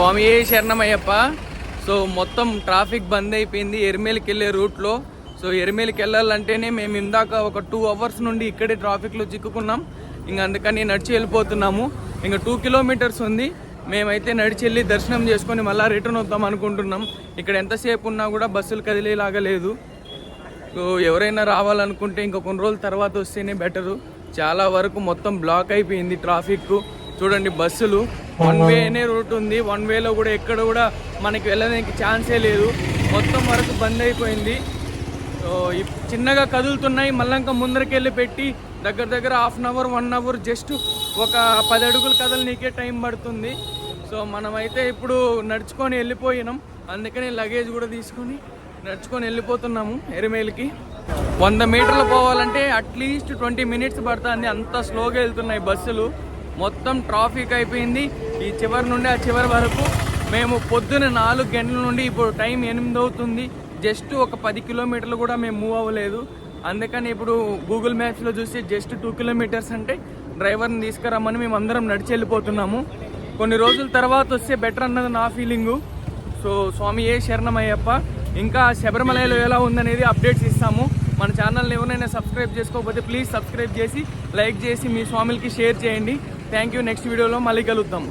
స్వామి శరణమయ్యప్ప. సో మొత్తం ట్రాఫిక్ బంద్ అయిపోయింది. ఎరిమేలికి వెళ్ళే రూట్లో. సో ఎరిమేలికి వెళ్ళాలంటేనే మేము ఇందాక ఒక టూ అవర్స్ నుండి ఇక్కడే ట్రాఫిక్లో చిక్కుకున్నాం. ఇంకా అందుకని నడిచి వెళ్ళిపోతున్నాము. ఇంకా టూ కిలోమీటర్స్ ఉంది. మేమైతే నడిచి వెళ్ళి దర్శనం చేసుకొని మళ్ళీ రిటర్న్ వద్దాం అనుకుంటున్నాం. ఇక్కడ ఎంతసేపు ఉన్నా కూడా బస్సులు కదిలేలాగా లేదు. సో ఎవరైనా రావాలనుకుంటే ఇంకా కొన్ని రోజుల తర్వాత వస్తేనే బెటరు. చాలా వరకు మొత్తం బ్లాక్ అయిపోయింది ట్రాఫిక్ చూడండి బస్సులు. వన్ వేనే రూట్ ఉంది. వన్ వేలో కూడా ఎక్కడ కూడా మనకి వెళ్ళడానికి ఛాన్సే లేదు. మొత్తం వరకు బంద్ అయిపోయింది. చిన్నగా కదులుతున్నాయి. మళ్ళీ ఇంకా ముందరకెళ్ళి పెట్టి దగ్గర దగ్గర half an hour one hour just ఒక పది అడుగులు కదలనీకే టైం పడుతుంది. సో మనమైతే ఇప్పుడు నడుచుకొని వెళ్ళిపోయినాం. అందుకని లగేజ్ కూడా తీసుకొని నడుచుకొని వెళ్ళిపోతున్నాము ఎరిమేలికి. వంద మీటర్లు పోవాలంటే అట్లీస్ట్ ట్వంటీ మినిట్స్ పడుతుంది. అంత స్లోగా వెళ్తున్నాయి బస్సులు. మొత్తం ట్రాఫిక్ అయిపోయింది. ఈ చివరి నుండి ఆ చివరి వరకు మేము పొద్దున నాలుగు గంటల నుండి ఇప్పుడు టైం ఎనిమిది అవుతుంది. జస్ట్ ఒక పది కిలోమీటర్లు కూడా మేము మూవ్ అవ్వలేదు. అందుకని ఇప్పుడు గూగుల్ మ్యాప్స్లో చూస్తే జస్ట్ టూ కిలోమీటర్స్ అంటే డ్రైవర్ని తీసుకురమ్మని మేము అందరం నడిచి వెళ్ళిపోతున్నాము. కొన్ని రోజుల తర్వాత వస్తే బెటర్ అన్నది నా ఫీలింగు సో స్వామి ఏ శరణమయ్యప్ప ఇంకా శబరిమలలో ఎలా ఉందనేది అప్డేట్స్ ఇస్తాము. మన ఛానల్ని ఎవరైనా సబ్స్క్రైబ్ చేసుకోకపోతే ప్లీజ్ సబ్స్క్రైబ్ చేసి లైక్ చేసి మీ స్వామికి షేర్ చేయండి. థ్యాంక్ యూ నెక్స్ట్ వీడియోలో మళ్ళీ కలుద్దాం.